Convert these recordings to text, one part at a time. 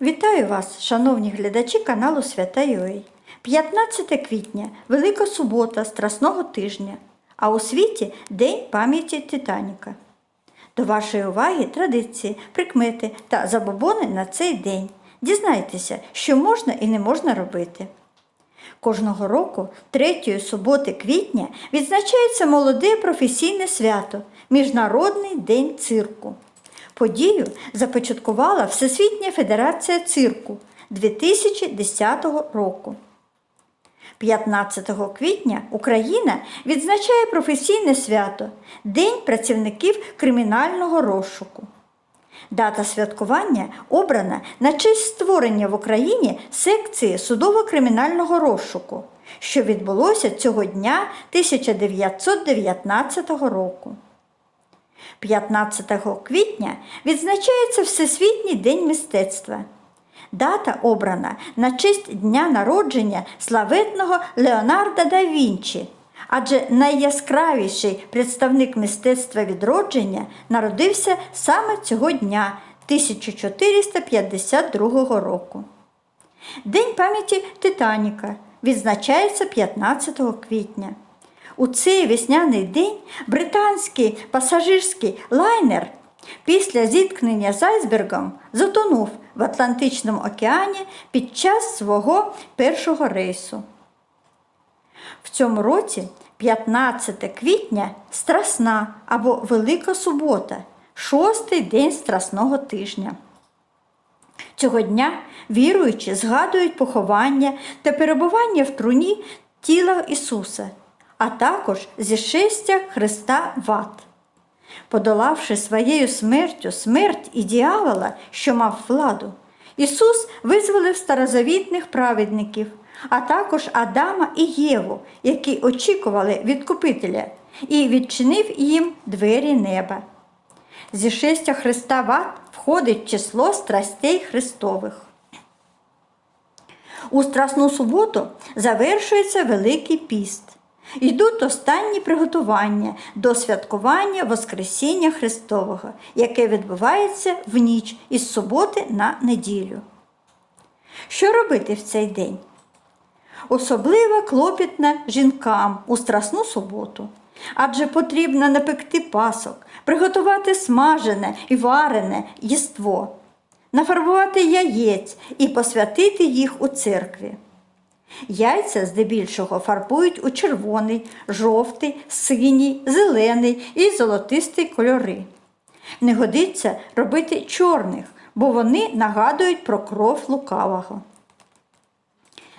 Вітаю вас, шановні глядачі каналу Свята Юей. 15 квітня Велика субота Страсного тижня, а у світі День пам'яті Титаніка. До вашої уваги традиції, прикмети та забобони на цей день. Дізнайтеся, що можна і не можна робити. Кожного року, третьої суботи квітня, відзначається молоде професійне свято Міжнародний день цирку. Подію започаткувала Всесвітня Федерація цирку 2010 року. 15 квітня Україна відзначає професійне свято День працівників кримінального розшуку. Дата святкування обрана на честь створення в Україні секції судово-кримінального розшуку, що відбулося цього дня 1919 року. 15 квітня відзначається Всесвітній день мистецтва. Дата обрана на честь дня народження славетного Леонардо да Вінчі, адже найяскравіший представник мистецтва відродження народився саме цього дня 1452 року. День пам'яті Титаніка відзначається 15 квітня. У цей весняний день британський пасажирський лайнер після зіткнення з айсбергом затонув в Атлантичному океані під час свого першого рейсу. В цьому році 15 квітня Страсна або Велика Субота, шостий день Страсного тижня. Цього дня віруючі згадують поховання та перебування в труні тіла Ісуса, а також зішестя Христа в ад. Подолавши своєю смертю смерть і діявола, що мав владу, Ісус визволив старозавітних праведників, а також Адама і Єву, які очікували відкупителя, і відчинив їм двері неба. Зішестя Христа в ад входить число страстей Христових. У Страсну суботу завершується Великий піст. Йдуть останні приготування до святкування Воскресіння Христового, яке відбувається в ніч із суботи на неділю. Що робити в цей день? Особливо клопітна жінкам у Страсну суботу, адже потрібно напекти пасок, приготувати смажене і варене їство, нафарбувати яєць і посвятити їх у церкві. Яйця здебільшого фарбують у червоний, жовтий, синій, зелений і золотистий кольори. Не годиться робити чорних, бо вони нагадують про кров лукавого.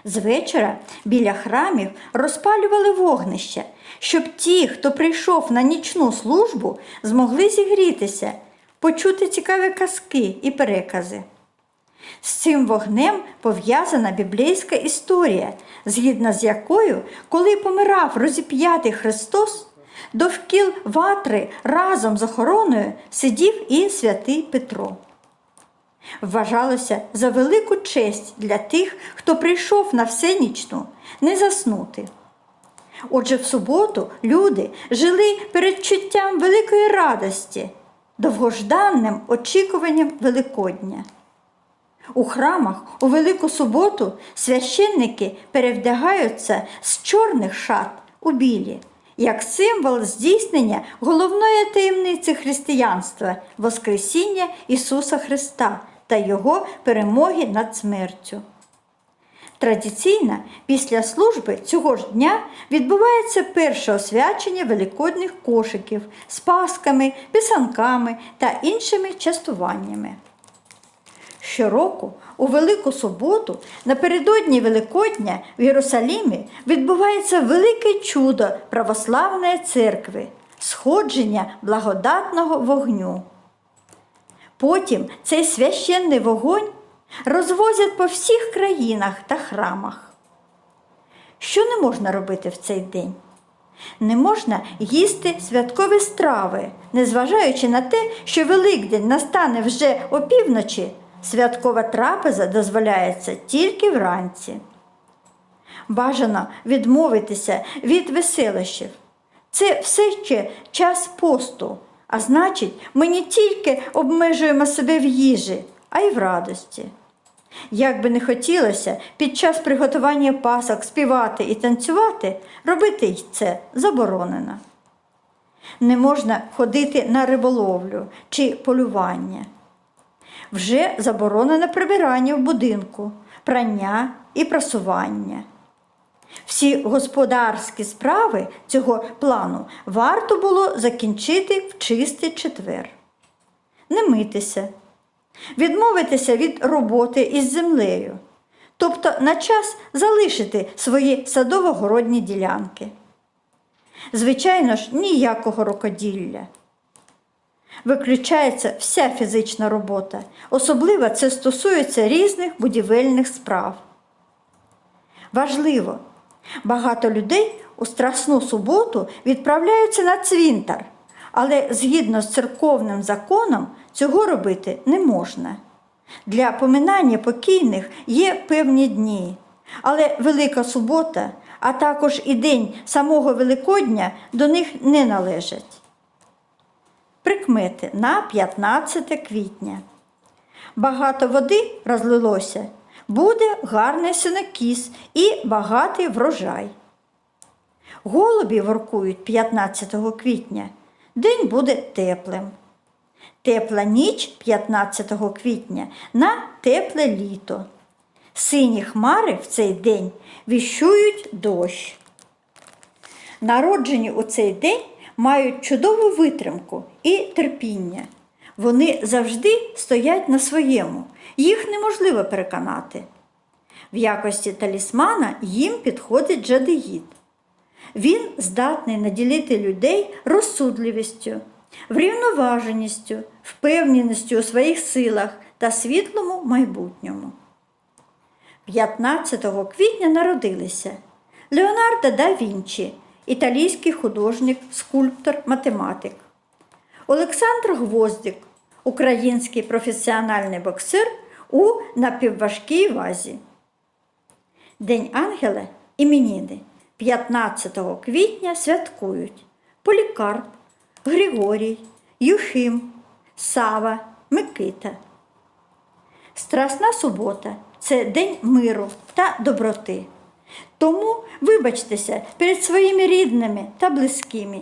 З вечора біля храмів розпалювали вогнища, щоб ті, хто прийшов на нічну службу, змогли зігрітися, почути цікаві казки і перекази. З цим вогнем пов'язана біблійська історія, згідно з якою, коли помирав розіп'ятий Христос, довкіл ватри разом з охороною сидів і святий Петро. Вважалося за велику честь для тих, хто прийшов на всенічну, не заснути. Отже, в суботу люди жили передчуттям великої радості, довгожданним очікуванням Великодня. У храмах у Велику суботу священники перевдягаються з чорних шат у білі, як символ здійснення головної таємниці християнства Воскресіння Ісуса Христа та Його перемоги над смертю. Традиційно після служби цього ж дня відбувається перше освячення великодних кошиків з пасками, писанками та іншими частуваннями. Щороку, у Велику суботу, напередодні Великодня в Єрусалімі відбувається велике чудо православної церкви сходження благодатного вогню. Потім цей священний вогонь розвозять по всіх країнах та храмах. Що не можна робити в цей день? Не можна їсти святкові страви, незважаючи на те, що Великдень настане вже опівночі, святкова трапеза дозволяється тільки вранці. Бажано відмовитися від веселощів. Це все ще час посту, а значить, ми не тільки обмежуємо себе в їжі, а й в радості. Як би не хотілося під час приготування пасок співати і танцювати, робити це заборонено. Не можна ходити на риболовлю чи полювання. Вже заборонено прибирання в будинку, прання і прасування. Всі господарські справи цього плану варто було закінчити в чистий четвер. Не митися, відмовитися від роботи із землею, тобто на час залишити свої садово-городні ділянки. Звичайно ж, ніякого рукоділля. Виключається вся фізична робота, особливо це стосується різних будівельних справ. Важливо, багато людей у Страсну суботу відправляються на цвинтар, але згідно з церковним законом цього робити не можна. Для поминання покійних є певні дні, але Велика субота, а також і день самого Великодня до них не належать. Прикмети на 15 квітня. Багато води розлилося, буде гарний синокіс і багатий врожай. Голубі воркують 15 квітня. День буде теплим. Тепла ніч 15 квітня на тепле літо. Сині хмари в цей день віщують дощ. Народжені у цей день мають чудову витримку і терпіння. Вони завжди стоять на своєму, їх неможливо переконати. В якості талісмана їм підходить жадеїд. Він здатний наділити людей розсудливістю, врівноваженістю, впевненістю у своїх силах та світлому майбутньому. 15 квітня народилися Леонардо да Вінчі, італійський художник, скульптор, математик, Олександр Гвоздик, український професіональний боксер у напівважкій вазі. День ангела іменіни 15 квітня святкують Полікарп, Григорій, Юхим, Сава, Микита. Страсна субота це день миру та доброти. Тому вибачтеся перед своїми рідними та близькими.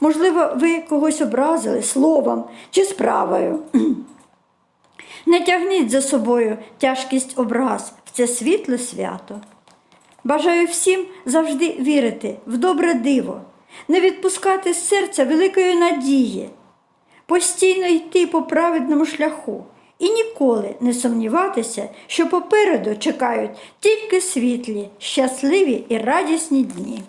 Можливо, ви когось образили словом чи справою. Не тягніть за собою тяжкість образ в це світле свято. Бажаю всім завжди вірити в добре диво, не відпускати з серця великої надії, постійно йти по праведному шляху і ніколи не сумніватися, що попереду чекають тільки світлі, щасливі і радісні дні.